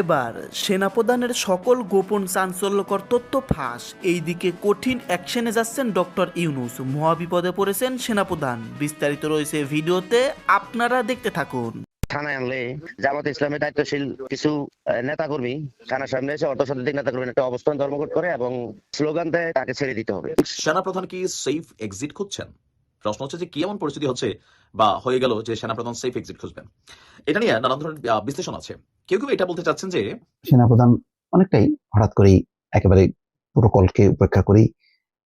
এবার সেনাপ্রধানের সকল গোপন চাঞ্চল্যকর তথ্য ফাঁস। এইদিকে কঠিন অ্যাকশনে যাচ্ছেন ডক্টর ইউনুস। মহাবিপদে পড়েছেন সেনাপ্রধান। বিস্তারিত রয়েছে ভিডিওতে আপনারা দেখতে থাকুন। থানায় আনলে জামাত ইসলামের দায়িত্বশীল কিছু নেতা কর্মী থানার সামনে এসে অর্ধশতাধিক নেতা কর্মী একটা অবস্থান ধর্মঘট করে এবং স্লোগান দেয় তাকে ছেড়ে দিতে হবে। সেনাপ্রধান কি সেফ এক্সিট খুঁজছেন? প্রশ্ন হচ্ছে যে কি এমন পরিস্থিতি হচ্ছে বা হয়ে গেল যে সেনাপ্রধান সেফ এক্সিট খুঁজবেন? এটা নিয়ে নানান ধরনের বিশ্লেষণ আছে। কেউ কেউ এটা বলতে চাচ্ছেন যে সেনাপ্রধান অনেকটাই হঠাৎ করেই একেবারে প্রোটোকলকে উপেক্ষা করেই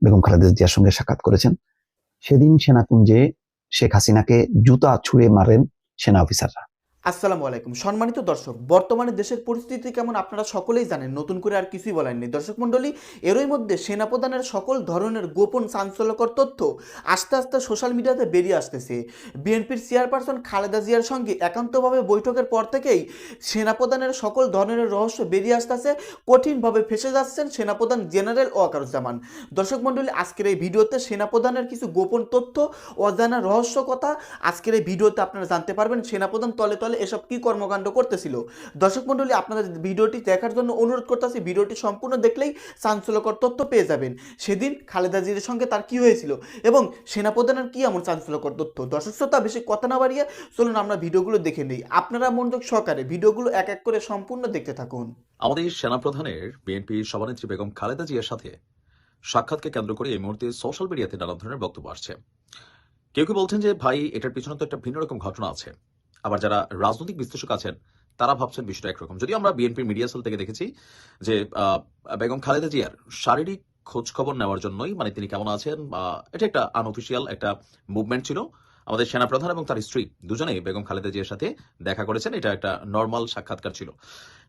বেগম খালেদা জিয়ার সঙ্গে সাক্ষাৎ করেছেন। সেদিন সেনাকুঞ্জে শেখ হাসিনাকে জুতা ছুঁড়ে মারেন সেনা অফিসাররা। আসসালামু আলাইকুম। সম্মানিত দর্শক, বর্তমানে দেশের পরিস্থিতি কেমন আপনারা সকলেই জানেন, নতুন করে আর কিছুই বলার নেই। দর্শক মণ্ডলী, এরই মধ্যে সেনাপ্রধানের সকল ধরনের গোপন চাঞ্চল্যকর তথ্য আস্তে আস্তে সোশ্যাল মিডিয়াতে বেরিয়ে আসতেছে। বিএনপির চেয়ারপারসন খালেদা জিয়ার সঙ্গে একান্তভাবে বৈঠকের পর থেকেই সেনাপ্রধানের সকল ধরনের রহস্য বেরিয়ে আসতেছে, কঠিনভাবে ফেসে যাচ্ছেন সেনাপ্রধান জেনারেল ওয়াকারুজ্জামান। দর্শক মণ্ডলী, আজকের এই ভিডিওতে সেনাপ্রধানের কিছু গোপন তথ্য, অজানা রহস্য কথা আজকের এই ভিডিওতে আপনারা জানতে পারবেন। সেনাপ্রধান তলে তলে এসব কি কর্মকাণ্ড করতেছিল? দর্শক মণ্ডলী, আপনাদের ভিডিওটি দেখার জন্য অনুরোধ করতেছি, ভিডিওটি সম্পূর্ণ দেখলেই চাঞ্চল্যকর তথ্য পেয়ে যাবেন। সেদিন খালেদা জিয়ার সঙ্গে তার কি হয়েছিল এবং সেনাপ্রধানের কি এমন চাঞ্চল্যকর তথ্য? দর্শক শ্রোতা, বেশি কথা না বাড়িয়ে চলুন আমরা ভিডিওগুলো দেখে নিই। আপনারা মনোযোগ সহকারে ভিডিওগুলো এক এক করে সম্পূর্ণ দেখতে থাকুন। আমাদের সেনাপ্রধানের বিএনপি সভানেত্রী বেগম খালেদা জিয়ার সাথে সাক্ষাৎকে কেন্দ্র করে এই মুহূর্তে সোশ্যাল মিডিয়াতে নানা ধরনের বক্তব্য আসছে। কেউ কেউ বলছেন যে, ভাই, এটার পিছনে তো একটা ভিন্ন রকম ঘটনা আছে। আবার যারা রাজনৈতিক বিশ্লেষক আছেন, তারা ভাবছেন বিষয়টা একরকম। যদিও আমরা বিএনপির মিডিয়া সেল থেকে দেখেছি যে বেগম খালেদা জিয়ার শারীরিক খোঁজ খবর নেওয়ার জন্যই মানে তিনি কেমন আছেন বা এটা একটা আনঅফিসিয়াল একটা মুভমেন্ট ছিল। আমাদের সেনাপ্রধান এবং তার স্ত্রী দুজনেই বেগম খালেদা জিয়ার সাথে দেখা করেছেন। এটা একটা নর্মাল সাক্ষাৎকার ছিল।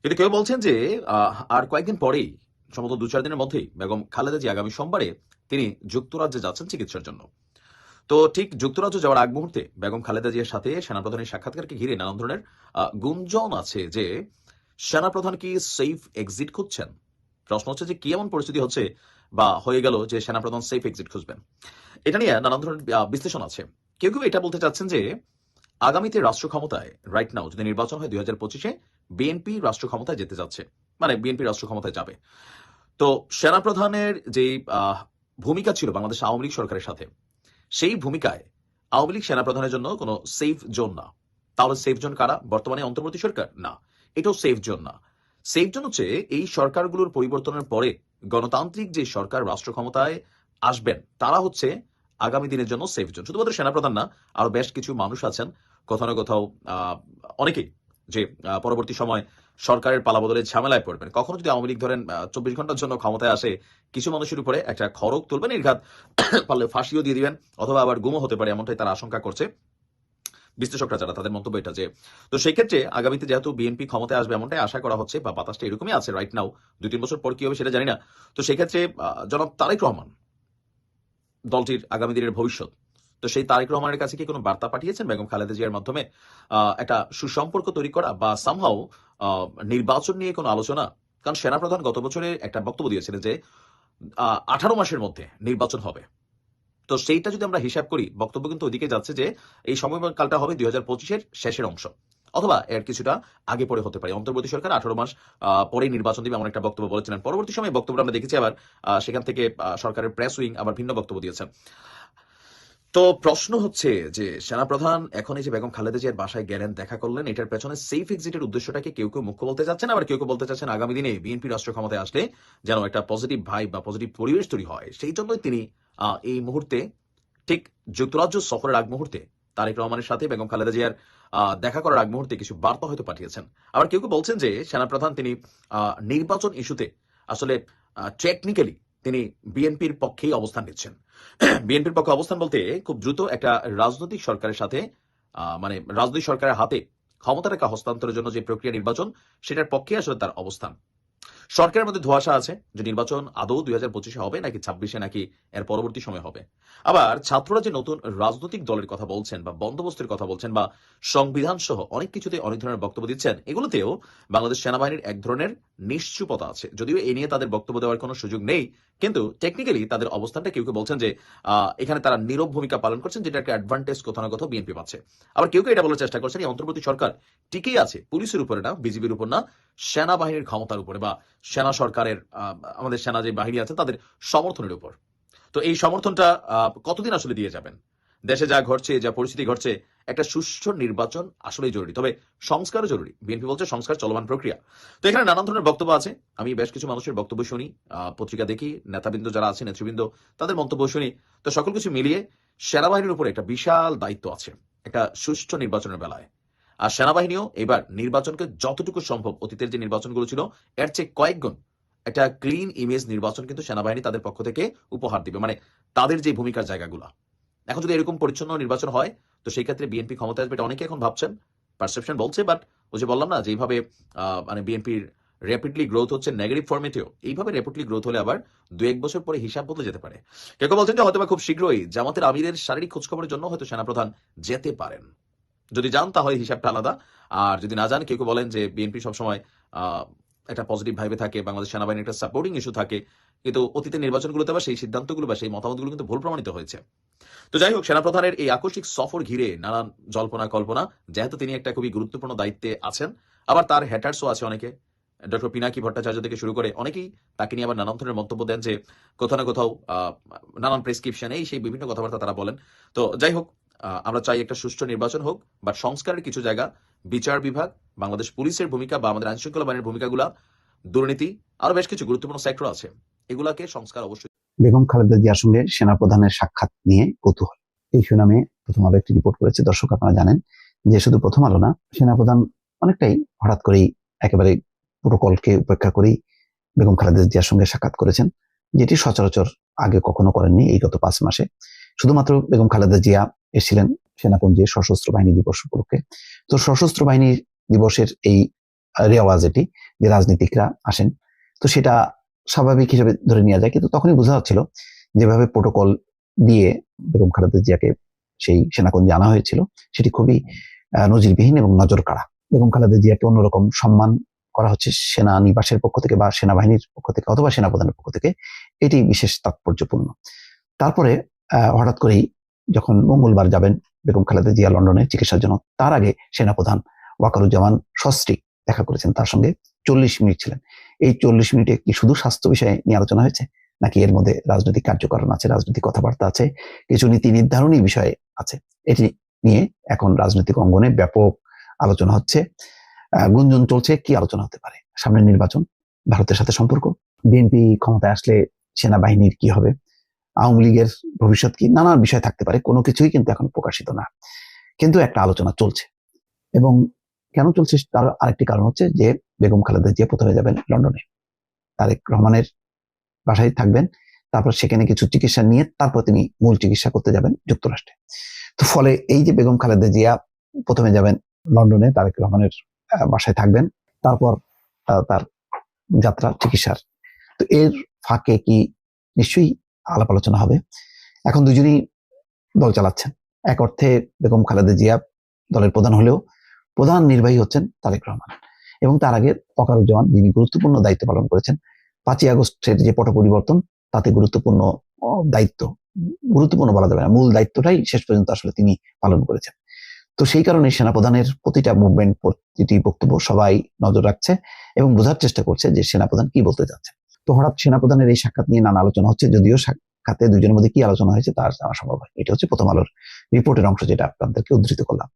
কিন্তু কেউ বলছেন যে আর কয়েকদিন পরেই, সম্ভবত দু চার দিনের মধ্যেই বেগম খালেদা জি আগামী সোমবারে তিনি যুক্তরাজ্যে যাচ্ছেন চিকিৎসার জন্য। তো ঠিক যুক্তরাজ্য যাওয়ার আগ মুহূর্তে বেগম খালেদা জিয়ার সাথে সেনাপ্রধানের সাক্ষাৎকারকে ঘিরে নানান ধরনের গুঞ্জন আছে যে সেনাপ্রধান কি সেফ এক্সিট খুঁজছেন? প্রশ্ন হচ্ছে যে কি এমন পরিস্থিতি হচ্ছে বা হয়ে গেল যে সেনাপ্রধান সেফ এক্সিট খুঁজবেন? এটা নিয়ে নানান ধরনের বিশ্লেষণ আছে। কেউ কেউ এটা বলতে চাচ্ছেন যে আগামীতে রাষ্ট্র ক্ষমতায় রাইট নাও যদি নির্বাচন হয় দুই হাজার পঁচিশে, বিএনপি রাষ্ট্র ক্ষমতায় যেতে যাচ্ছে। মানে বিএনপি রাষ্ট্র ক্ষমতায় যাবে। তো সেনাপ্রধানের যে ভূমিকা ছিল বাংলাদেশ আওয়ামী লীগ সরকারের সাথে সেই ভূমিকায় আওয়ামী লীগ সেনাপ্রধানের জন্য কোনো সেফ জোন না। তাহলে সেফ জোন কারা? বর্তমানে অন্তর্বর্তী সরকার? না। এটাও সেফ জোন না। সেফ জোন হচ্ছে এই সরকারগুলোর পরিবর্তনের পরে গণতান্ত্রিক যে সরকার রাষ্ট্র ক্ষমতায় আসবেন, তারা হচ্ছে আগামী দিনের জন্য সেফ জোন শুধুমাত্র সেনাপ্রধান না, আরও বেশ কিছু মানুষ আছেন। কোথাও না কোথাও অনেকেই যে পরবর্তী সময় সরকারের পালাবদলে ঝামেলায় পড়বেন। কখনো যদি আওয়ামী লীগ ধরেন চব্বিশ ঘণ্টার জন্য ক্ষমতায় আসে কিছু মানুষের উপরে একটা খড়ক তুলবেন নির্ঘাত পারলে ফাঁসিও দিয়ে দিবেন অথবা আবার গুমও হতে পারে এমনটাই তারা আশঙ্কা করছে বিশ্লেষকরা যারা তাদের মন্তব্য এটা যে তো সেই ক্ষেত্রে আগামীতে যেহেতু বিএনপি ক্ষমতায় আসবে এমনটাই আশা করা হচ্ছে বা বাতাসটা এরকমই আছে রাইট নাও দুই তিন বছর পর কি হবে সেটা জানি না। তো সেই ক্ষেত্রে আহ, জনাব তারেক রহমান দলটির আগামী দিনের ভবিষ্যৎ তো সেই তারেক রহমানের কাছে কি কোনো বার্তা পাঠিয়েছেন বেগম খালেদা জিয়ার মাধ্যমে? একটা সুসম্পর্ক তৈরি করা বা সামহাও নির্বাচন নিয়ে কোনো আলোচনা? কারণ সেনাপ্রধান গত বছরে একটা বক্তব্য দিয়েছিলেন যে আঠারো মাসের মধ্যে নির্বাচন হবে। তো সেইটা যদি আমরা হিসাব করি, বক্তব্য কিন্তু ওইদিকে যাচ্ছে যে, এই সময়কালটা হবে দুই হাজার পঁচিশের শেষের অংশ। অথবা এর কিছুটা আগে পরে হতে পারে। অন্তর্বর্তী সরকার আঠারো মাস পরেই নির্বাচন দিবে এমন একটা বক্তব্য বলেছিলেন। পরবর্তী সময়ে বক্তব্য আমরা দেখেছি আবার সেখান থেকে সরকারের প্রেস উইং আবার ভিন্ন বক্তব্য দিয়েছেন। তো প্রশ্ন হচ্ছে যে, সেনাপ্রধান এখন এই যে বেগম খালেদা জিয়ার বাসায় গেলেন, দেখা করলেন, এটার পেছনে সেফ এক্সিটের উদ্দেশ্যটাকে কেউ কেউ মুখ্য বলতে চাচ্ছেন আবার কেউ কেউ বলতে চাচ্ছেন আগামী দিনে বিএনপি রাষ্ট্র ক্ষমতায় আসলে যেন একটা পজিটিভ ভাই বা পজিটিভ পরিবেশ তৈরি হয়। সেই জন্যই তিনি এই মুহূর্তে, ঠিক যুক্তরাজ্য সফরের আগ মুহূর্তে তারেক রহমানের সাথে বেগম খালেদা জিয়ার দেখা করার আগ মুহূর্তে কিছু বার্তা হয়তো পাঠিয়েছেন। আবার কেউ কেউ বলছেন যে, সেনাপ্রধান তিনি নির্বাচন ইস্যুতে আসলে টেকনিক্যালি তিনি বিএনপির পক্ষেই অবস্থান নিচ্ছেন। বিএনপির পক্ষে অবস্থান বলতে খুব দ্রুত একটা রাজনৈতিক সরকারের সাথে মানে রাজনৈতিক সরকারের হাতে ক্ষমতা রেখা হস্তান্তরের জন্য যে প্রক্রিয়া নির্বাচন, সেটার পক্ষে আসলে তার অবস্থান। সরকারের মধ্যে ধোয়াশা আছে যে নির্বাচন আদৌ দুই হাজার পঁচিশে হবে নাকি ছাব্বিশে নাকি এর পরবর্তী সময় হবে। আবার ছাত্ররা যে নতুন রাজনৈতিক দলের কথা বলছেন বা বন্দোবস্তের কথা বলছেন বা সংবিধান সহ অনেক কিছুতে অনেক ধরনের বক্তব্য দিচ্ছেন, এগুলোতেও বাংলাদেশ সেনাবাহিনীর এক ধরনের নিশ্চুপতা আছে। যদিও এ নিয়ে তাদের বক্তব্য দেওয়ার কোনো সুযোগ নেই কিন্তু টেকনিক্যালি তাদের অবস্থানটা কেউ কেউ বলছেন যে এখানে তারা নীরব ভূমিকা পালন করছেন, যেটা একটা অ্যাডভান্টেজ কোথাও না কোথাও বিএনপি পাচ্ছে। আবার কেউ কেউ এটা বলার চেষ্টা করছেন, এই অন্তর্বর্তী সরকার টিকেই আছে, পুলিশের উপরে না বিজিবির উপর না, সেনাবাহিনীর ক্ষমতার উপরে বা সেনা সরকারের আমাদের সেনা যে বাহিনী আছে, তাদের সমর্থনের উপর। তো এই সমর্থনটা কতদিন আসলে দিয়ে যাবেন? দেশে যা ঘটছে, যা পরিস্থিতি ঘটছে, একটা সুষ্ঠু নির্বাচন আসলেই জরুরি। তবে সংস্কারও জরুরি। বিএনপি বলছে সংস্কার চলমান প্রক্রিয়া। তো এখানে নানান ধরনের বক্তব্য আছে। আমি বেশ কিছু মানুষের বক্তব্য শুনি পত্রিকা দেখি, নেতাবৃন্দ যারা আছে, নেতৃবৃন্দ, তাদের মন্তব্য শুনি। তো সকল কিছু মিলিয়ে সেনাবাহিনীর উপরে একটা বিশাল দায়িত্ব আছে, একটা সুষ্ঠু নির্বাচনের বেলায়। আর সেনাবাহিনীও এবার নির্বাচনকে যতটুকু সম্ভব, অতীতের যে নির্বাচনগুলো ছিল, এর চেয়ে কয়েকগুণ একটা ক্লিন ইমেজ নির্বাচন কিন্তু সেনাবাহিনী তাদের পক্ষ থেকে উপহার দিবে। মানে তাদের যে ভূমিকার জায়গাগুলো। এখন যদি এরকম পরিচ্ছন্ন নির্বাচন হয়, তো সেই ক্ষেত্রে বিএনপি ক্ষমতা আসবে এটা অনেকে এখন ভাবছেন পারসেপশন বলছে বাট ওই যে বললাম না যে এইভাবে মানে বিএনপির র্যাপিডলি গ্রোথ হচ্ছে নেগেটিভ ফর্মেটেও এইভাবে র্যাপিডলি গ্রোথ হলে আবার দু এক বছর পরে হিসাব বদলে যেতে পারে। কেউ কেউ বলছেন যে হয়তো খুব শীঘ্রই জামাতের আমিরের শারীরিক খোঁজখবরের জন্য হয়তো সেনাপ্রধান যেতে পারেন। যদি যান তাহলে হিসাবটা আলাদা। আর যদি না যান, কেউ কেউ বলেন যে বিএনপি সবসময় একটা পজিটিভ ভাইবে থাকে, বাংলাদেশ সেনাবাহিনীর একটা সাপোর্টিং ইস্যু থাকে, কিন্তু অতীতের নির্বাচনগুলোতে বা সেই সিদ্ধান্তগুলো বা সেই মতামতগুলো কিন্তু ভুল প্রমাণিত হয়েছে। তো যাই হোক, সেনাপ্রধানের এই আকস্মিক সফর ঘিরে নানান জল্পনা কল্পনা, যেহেতু তিনি একটা খুবই গুরুত্বপূর্ণ দায়িত্বে আছেন, আবার তার হ্যাটার্সও আছে অনেকে ডক্টর পিনাকি ভট্টাচার্য থেকে শুরু করে অনেকেই তাকে নিয়ে আবার নানান ধরনের মন্তব্য দেন যে কোথাও না কোথাও নানান প্রেসক্রিপশন এই সেই বিভিন্ন কথাবার্তা তারা বলেন। তো যাই হোক আমরা চাই একটা সুষ্ঠু নির্বাচন হোক বাট সংস্কারের কিছু জায়গা বিচার বিভাগ, বাংলাদেশ পুলিশের ভূমিকা বা আমাদের আইনশৃঙ্খলা বাহিনীর ভূমিকাগুলা, দুর্নীতি আরও বেশ কিছু গুরুত্বপূর্ণ সেক্টর আছে। এগুলাকে সংস্কার অবশ্যই বেগম খালেদা জিয়ার সঙ্গে সেনাপ্রধানের সাক্ষাৎ নিয়ে কৌতূহল। এই সুনামে প্রথম আলো একটি রিপোর্ট করেছে। দর্শক আপনারা জানেন যে শুধু প্রথম আলো না, সেনাপ্রধান অনেকটাই হঠাৎ করেই একেবারে প্রোটোকলকে উপেক্ষা করেই বেগম খালেদা জিয়ার সঙ্গে সাক্ষাৎ করেছেন, যেটি সচরাচর আগে কখনো করেননি এই গত পাঁচ মাসে। শুধুমাত্র বেগম খালেদা জিয়া এসেছিলেন সেনাপুঞ্জের সশস্ত্র বাহিনী দিবস উপলক্ষে। তো সশস্ত্র বাহিনী দিবসের এই রেওয়াজ এটি, যে রাজনীতিকরা আসেন, তো সেটা স্বাভাবিক হিসেবে ধরে নেওয়া যায়। কিন্তু তখনই বোঝা যাচ্ছিল যেভাবে প্রোটোকল দিয়ে বেগম খালেদা জিয়াকে সেই সেনাকুঞ্জে আনা হয়েছিল, সেটি খুবই নজিরবিহীন এবং নজর কাড়া বেগম খালেদা জিয়াকে অন্যরকম সম্মান করা হচ্ছে সেনা নিবাসের পক্ষ থেকে বা সেনাবাহিনীর পক্ষ থেকে অথবা সেনাপ্রধানের পক্ষ থেকে। এটি বিশেষ তাৎপর্যপূর্ণ। তারপরে হঠাৎ করেই যখন মঙ্গলবার যাবেন বেগম খালেদা জিয়া লন্ডনে চিকিৎসার জন্য তার আগে সেনাপ্রধান ওয়াকারুজ্জামান সস্ত্রী দেখা করেছেন। তার সঙ্গে চল্লিশ মিনিট ছিলেন। এই চল্লিশ মিনিটে কি শুধু স্বাস্থ্য বিষয়ে নিয়ে আলোচনা হয়েছে, নাকি এর মধ্যে রাজনৈতিক কার্যকরণ আছে, রাজনৈতিক কথাবার্তা আছে, কিছু নীতি নির্ধারণী বিষয় আছে? এটি নিয়ে এখন রাজনৈতিক অঙ্গনে ব্যাপক আলোচনা হচ্ছে। গুঞ্জন চলছে, কি আলোচনা হতে পারে? সামনে নির্বাচন, ভারতের সাথে সম্পর্ক? বিএনপি ক্ষমতায় আসলে সেনাবাহিনীর কি হবে? আওয়ামী লীগের ভবিষ্যৎ কি? নানান বিষয় থাকতে পারে, কোনো কিছুই কিন্তু এখন প্রকাশিত না। কিন্তু একটা আলোচনা চলছে। এবং কেন চলছে তার আরেকটি কারণ হচ্ছে যে, বেগম খালেদা জিয়া প্রথমে যাবেন লন্ডনে। তারেক রহমানের বাসায় থাকবেন, তারপর সেখানে কিছু চিকিৎসা নিয়ে তারপর তিনি মূল চিকিৎসা করতে যাবেন যুক্তরাষ্ট্রে। তো ফলে এই যে বেগম খালেদা জিয়া প্রথমে যাবেন লন্ডনে, তারেক রহমানের বাসায় থাকবেন, তারপর তার যাত্রা, চিকিৎসার। তো এর ফাঁকে কি নিশ্চয়ই আলাপ আলোচনা হবে। এখন দুজনেই দল চালাচ্ছেন। এক অর্থে বেগম খালেদা জিয়া দলের প্রধান হলেও প্রধান নির্বাহী হচ্ছেন তারেক রহমান এবং তার আগে ওয়াকারুজ্জামান যিনি গুরুত্বপূর্ণ দায়িত্ব পালন করেছেন, পাঁচই আগস্টের যে পট পরিবর্তন তাতে গুরুত্বপূর্ণ দায়িত্ব, গুরুত্বপূর্ণ বলা যাবে না, মূল দায়িত্বটাই শেষ পর্যন্ত আসলে তিনি পালন করেছেন। তো সেই কারণে সেনাপ্রধানের প্রতিটা মুভমেন্ট প্রতিটি বক্তব্য সবাই নজর রাখছে এবং বোঝার চেষ্টা করছে যে সেনাপ্রধান কি বলতে চাচ্ছে তো হঠাৎ সেনাপ্রধানের এই সাক্ষাৎ নিয়ে নানা আলোচনা হচ্ছে, যদিও সাক্ষাতে দুজনের মধ্যে কি আলোচনা হয়েছে তার জানা সম্ভব হয় এটা হচ্ছে প্রথম আলোর রিপোর্টের অংশ যেটা আপনাদেরকে উদ্ধৃত করলাম।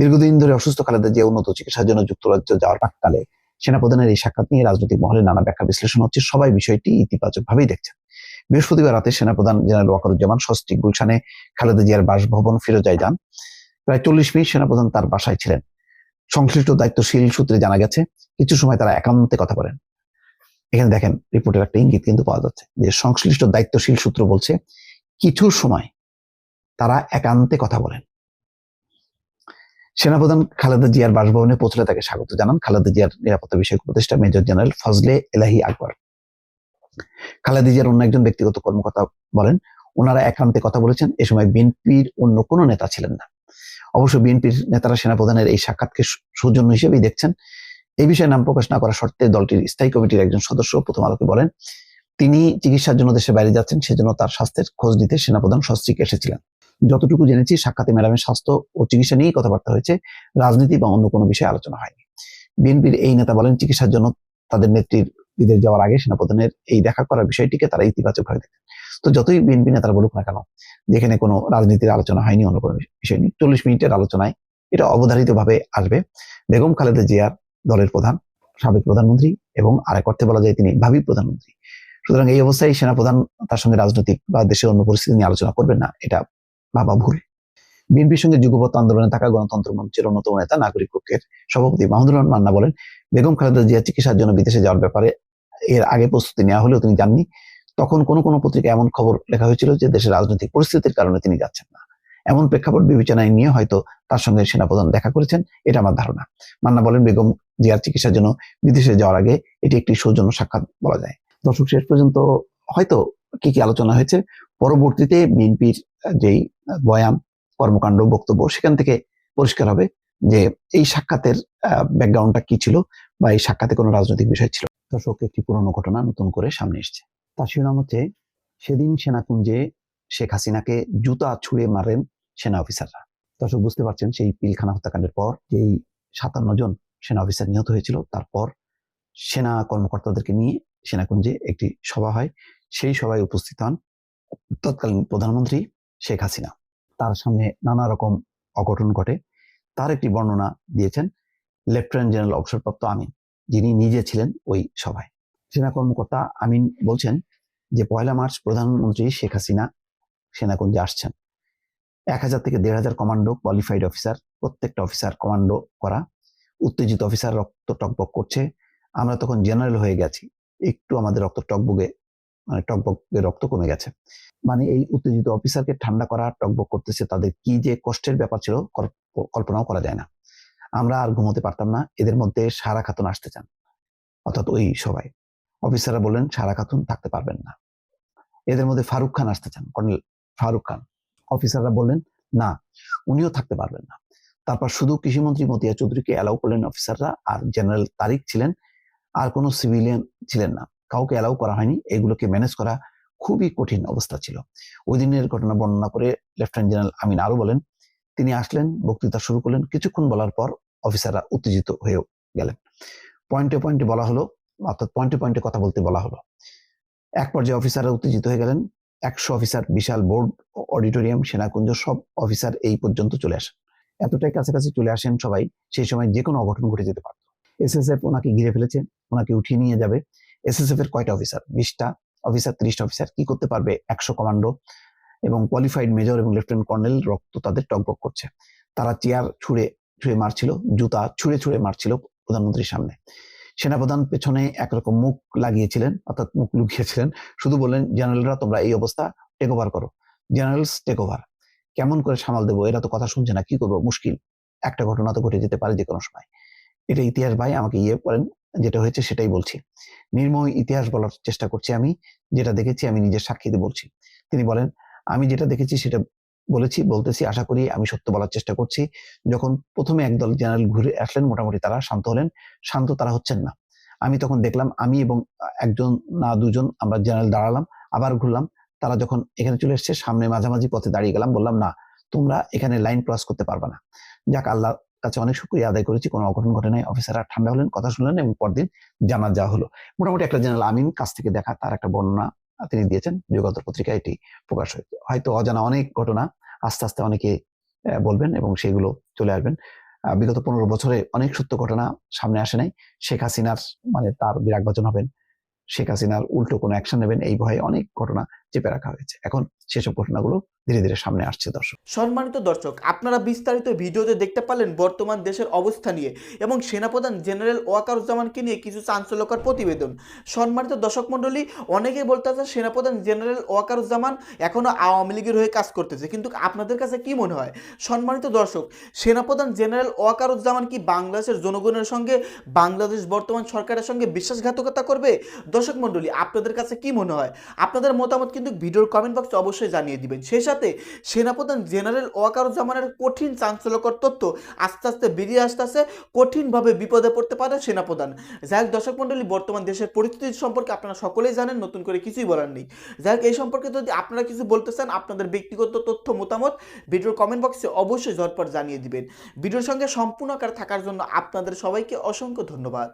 দীর্ঘদিন ধরে অসুস্থ খালেদা জিয়া উন্নত চিকিৎসার জন্য যুক্তরাজ্য যাওয়ার প্রাককালে সেনাপ্রধানের এই সাক্ষাৎ নিয়ে রাজনৈতিক মহলে নানা ব্যাখ্যা বিশ্লেষণ হচ্ছে, সবাই বিষয়টি ইতিবাচক ভাবেই দেখছেন। বৃহস্পতিবার রাতে সেনাপ্রধান জেনারেল ওয়াকারুজ্জামান ষষ্ঠী গুলশানে খালেদা জিয়ার বাসভবন ফিরোজায় যান। প্রায় চল্লিশ মিনিট সেনাপ্রধান তার বাসায় ছিলেন। সংশ্লিষ্ট দায়িত্বশীল সূত্রে জানা গেছে, কিছু সময় তারা একান্তে কথা বলেন। এখানে দেখেন রিপোর্টের একটা ইঙ্গিত কিন্তু পাওয়া যাচ্ছে যে সংশ্লিষ্ট দায়িত্বশীল সূত্র বলছে, কিছু সময় তারা একান্তে কথা বলেন। সেনাপ্রধান খালেদা জিয়ার বাসভবনে পৌঁছলে তাকে স্বাগত জানান। খালেদা জিয়ার নিরাপত্তা বিষয়ক উপদেষ্টা মেজর জেনারেল ফজলে এলাহি আকবর। খালেদা জিয়ার অন্য একজন ব্যক্তিগত কর্মকর্তা বলেন, ওনারা একান্তে কথা বলেছেন। এ সময় বিএনপির অন্য কোনো নেতা ছিলেন না। অবশ্য বিএনপির নেতারা সেনাপ্রধানের এই সাক্ষাৎকে সৌজন্য হিসেবেই দেখছেন। এই বিষয়ে নাম প্রকাশ না করা শর্তে দলটির স্থায়ী কমিটির একজন সদস্য প্রথম আলোকে বলেন, তিনি চিকিৎসার জন্য দেশের বাইরে যাচ্ছেন, সেজন্য তার স্বাস্থ্যের খোঁজ নিতে সেনাপ্রধান সস্ত্রীক এসেছিলেন। যতটুকু জেনেছি, সাক্ষাতে ম্যাডামের স্বাস্থ্য ও চিকিৎসা নিয়েই কথাবার্তা হয়েছে, রাজনীতি বা অন্য কোনো বিষয়ে আলোচনা হয়নি। বিএনপির এই নেতা বলেন, চিকিৎসার জন্য তাদের নেত্রীর বিদেশ যাওয়ার আগে সেনাপ্রধানের এই দেখা করার বিষয়টিকে তারা ইতিবাচক ভাবে দেখেন। তো যতই বিএনপি নেতারা বলুক না কেন, যেখানে কোনো রাজনীতির আলোচনা হয়নি, অন্য কোনো বিষয় নেই চল্লিশ মিনিটের আলোচনায় এটা অবধারিত ভাবে আসবে। বেগম খালেদা জিয়ার দলের প্রধান, সাবেক প্রধানমন্ত্রী এবং আরেক অর্থে বলা যায় তিনি ভাবি প্রধানমন্ত্রী। সুতরাং এই অবস্থায় সেনাপ্রধান তার সঙ্গে রাজনৈতিক বা দেশের অন্য পরিস্থিতি নিয়ে আলোচনা করবেন না, এটা ভাবা ভুল। বিএনপির সঙ্গে যুগপথ আন্দোলনে থাকা গণতন্ত্র মঞ্চের অন্যতম নেতা নাগরিক পক্ষের সভাপতি মাহমুদুর রহমান মান্না বলেন, বেগম খালেদা জিয়া চিকিৎসার জন্য বিদেশে যাওয়ার ব্যাপারে এর আগে প্রস্তুতি নেওয়া হলেও তিনি জাননি তখন কোনো কোনো পত্রিকায় এমন খবর লেখা হয়েছিল যে দেশের রাজনৈতিক পরিস্থিতির কারণে তিনি যাচ্ছেন না। এমন প্রেক্ষাপট বিবেচনায় নিয়ে হয়তো তার সঙ্গে সেনাপ্রধান দেখা করেছেন, এটা আমার ধারণা। মান্না বলেন, বেগম জিয়ার চিকিৎসার জন্য বিদেশে যাওয়ার আগে এটি একটি সৌজন্য সাক্ষাৎ বলা যায়। দর্শক, শেষ পর্যন্ত হয়তো কি কি আলোচনা হয়েছে, পরবর্তীতে বিএনপির যেই বয়ান, কর্মকাণ্ড, বক্তব্য, সেখান থেকে পরিষ্কার হবে যে এই সাক্ষাতের ব্যাকগ্রাউন্ডটা কি ছিল বা এই সাক্ষাতে কোনো রাজনৈতিক বিষয় ছিল। দর্শক, একটি পুরনো ঘটনা নতুন করে সামনে এসছে। তার শিরোনাম হচ্ছে, সেদিন সেনাকুঞ্জে শেখ হাসিনাকে জুতা ছুঁড়ে মারেন সেনা অফিসাররা। দর্শক, বুঝতে পারছেন সেই পিলখানা হত্যাকাণ্ডের পর যেই সাতান্ন জন সেনা অফিসার নিহত হয়েছিল। তারপর সেনা কর্মকর্তাদেরকে নিয়ে সেনাকুঞ্জে একটি সভা হয়। সেই সভায় উপস্থিত হন তৎকালীন প্রধানমন্ত্রী শেখ হাসিনা। তার সামনে নানা রকম অঘটন ঘটে। তার একটি বর্ণনা দিয়েছেন লেফটেন্যান্ট জেনারেল অবসরপ্রাপ্ত আমিন, যিনি নিজে ছিলেন ওই সভায়। সেনা কর্মকর্তা আমিন বলছেন যে, পয়লা মার্চ প্রধানমন্ত্রী শেখ হাসিনা সেনাকুঞ্জে আসছেন। এক হাজার থেকে দেড় হাজার কমান্ডো, কোয়ালিফাইড অফিসার, প্রত্যেকটা অফিসার কমান্ডো করা উত্তেজিত অফিসার রক্ত টকবক করছে। আমরা তখন জেনারেল হয়ে গেছি। একটু আমাদের রক্ত টকবগে মানে টকবগে রক্ত কমে গেছে। মানে এই উত্তেজিত অফিসারকে ঠান্ডা করা, টকবক করতেছে, তাদের কি যে কষ্টের ব্যাপার ছিল কল্পনাও করা যায় না। আমরা আর ঘুমোতে পারতাম না, এদের মধ্যে সারা খাতুন আসতে চান। অর্থাৎ ওই সবাই। অফিসাররা বললেন, সারা খাতুন থাকতে পারবেন না। এদের মধ্যে ফারুক খান আসতে চান, কর্নেল ফারুক খান। অফিসাররা বললেন, না, উনিও থাকতে পারবেন না। তারপর শুধু কৃষিমন্ত্রী মতিয়া চৌধুরীকে অ্যালাউ করলেন অফিসাররা আর জেনারেল তারিক ছিলেন, আর কোনো সিভিলিয়ান ছিলেন না। কাউকে অ্যালাউ করা হয়নি। এগুলোকে ম্যানেজ করা খুবই কঠিন অবস্থা ছিল। ওই দিনের ঘটনা বর্ণনা করে লেফটেন্যান্ট জেনারেল আমিন আরও বলেন, তিনি আসলেন, বক্তৃতা শুরু করলেন, কিছুক্ষণ বলার পর অফিসাররা উত্তেজিত হয়ে গেলেন। পয়েন্টে পয়েন্টে বলা হলো, অর্থাৎ পয়েন্টে পয়েন্টে কথা বলতে বলা হলো। এক পর্যায়ে অফিসাররা উত্তেজিত হয়ে গেলেন, একশো অফিসার বিশাল বোর্ড অডিটোরিয়াম সেনাকুঞ্জ, সব অফিসার এই পর্যন্ত চলে আসেন এতটাই কাছাকাছি চলে আসেন সবাই, সেই সময় যে কোনো অঘটন ঘটে যেতে পারত। এসএসএফ ওনাকে ঘিরে ফেলেছে, ওনাকে উঠিয়ে নিয়ে যাবে। এসএসএফ এর কয়টা অফিসার? বিশটা। অফিসার, ত্রিশটা অফিসার। কি করতে পারবে? একশো কমান্ডো। এবং কোয়ালিফাইড মেজর এবং লেফটেন্যান্ট কর্নেল রক্ত তাদের টকবক করছে। তারা চেয়ার ছুঁড়ে ছুঁড়ে মারছিল, জুতা ছুঁড়ে ছুঁড়ে মারছিল প্রধানমন্ত্রীর সামনে। সেনাপ্রধান পেছনে একরকম মুখ লাগিয়েছিলেন, অর্থাৎ মুখ লুকিয়েছিলেন। শুধু বললেন জেনারেলরা তোমরা এই অবস্থা টেক ওভার করো। জেনারেলস টেক ওভার কেমন করে সামাল দেবো? এরা তো কথা শুনছে না, কি করব? মুশকিল। একটা ঘটনা তো ঘটে যেতে পারে যে কোনো সময়। এটা ইতিহাস ভাই আমাকে ইয়ে করেন, যেটা হয়েছে সেটাই বলছি। নির্ময় ইতিহাস বলার চেষ্টা করছি আমি, যেটা দেখেছি আমি নিজের সাক্ষীতে বলছি। তিনি বলেন, আমি যেটা দেখেছি সেটা বলেছি, বলতেছি, আশা করি আমি সত্য বলার চেষ্টা করছি। যখন প্রথমে একদল জেনারেল ঘুরে আসলেন, মোটামুটি তারা শান্ত হলেন। শান্ত তারা হচ্ছেন না। আমি তখন দেখলাম, আমি এবং একজন না দুজন আমরা জেনারেল দাঁড়ালাম, আবার ঘুরলাম। তারা যখন এখানে চলে এসছে, সামনে মাঝামাঝি পথে দাঁড়িয়ে গেলাম, বললাম, না, তোমরা এখানে লাইন ক্রস করতে পারবে না। যাক আল্লাহ কাছে অনেক শুক্রিয়া আদায় করেছি, কোনো অঘটন ঘটে নাই। অফিসাররা ঠান্ডা হলেন, কথা শুনলেন এবং পরদিন জানা যাওয়া হলো। মোটামুটি একটা জেনারেল আমিন কাছ থেকে দেখা, তার একটা বর্ণনা তিনি দিয়েছেন। যুগান্তর পত্রিকায় এটি প্রকাশ হয়েছে হয়তো অজানা অনেক ঘটনা আস্তে আস্তে অনেকে বলবেন এবং সেগুলো চলে আসবেন। বিগত পনেরো বছরে অনেক সত্য ঘটনা সামনে আসে নাই। শেখ হাসিনার মানে তার বিরাগবাচন হবেন। শেখ হাসিনার উল্টো কোনো অ্যাকশন নেবেন, এই ভয়ে অনেক ঘটনা চেপে রাখা হয়েছে। এখন সেসব ঘটনাগুলো ধীরে ধীরে সামনে আসছে দর্শক। সম্মানিত দর্শক, আপনারা বিস্তারিত ভিডিওতে দেখতে পারলেন বর্তমান দেশের অবস্থা নিয়ে এবং সেনাপ্রধান জেনারেল ওয়াকারুজ্জামানকে নিয়ে কিছু চাঞ্চল্যকর প্রতিবেদন। সম্মানিত দর্শক মণ্ডলী, অনেকেই বলতে বলতেছে সেনাপ্রধান জেনারেল ওয়াকারুজ্জামান এখনও আওয়ামী লীগের হয়ে কাজ করতেছে। কিন্তু আপনাদের কাছে কি মনে হয়? সম্মানিত দর্শক, সেনাপ্রধান জেনারেল ওয়াকারুজ্জামান কি বাংলাদেশের জনগণের সঙ্গে, বাংলাদেশ বর্তমান সরকারের সঙ্গে বিশ্বাসঘাতকতা করবে? দর্শক মণ্ডলী, আপনাদের কাছে কি মনে হয়? আপনাদের মতামত কিন্তু কিন্তু ভিডিওর কমেন্ট বক্সে অবশ্যই জানিয়ে দিবেন। সেই সাথে সেনাপ্রধান জেনারেল ওয়াকারুজ্জামানের কঠিন চাঞ্চল্যকর তথ্য আস্তে আস্তে বেরিয়ে আসতেছে, কঠিনভাবে বিপদে পড়তে পারে সেনাপ্রধান। যাই হোক, দর্শক মণ্ডলী, বর্তমান দেশের পরিস্থিতি সম্পর্কে আপনারা সকলেই জানেন, নতুন করে কিছুই বলার নেই। যাই হোক, এই সম্পর্কে যদি আপনারা কিছু বলতে চান, আপনাদের ব্যক্তিগত তথ্য, মতামত, ভিডিওর কমেন্ট বক্সে অবশ্যই ঝটপট জানিয়ে দিবেন। ভিডিওর সঙ্গে সম্পূর্ণ থাকার জন্য আপনাদের সবাইকে অসংখ্য ধন্যবাদ।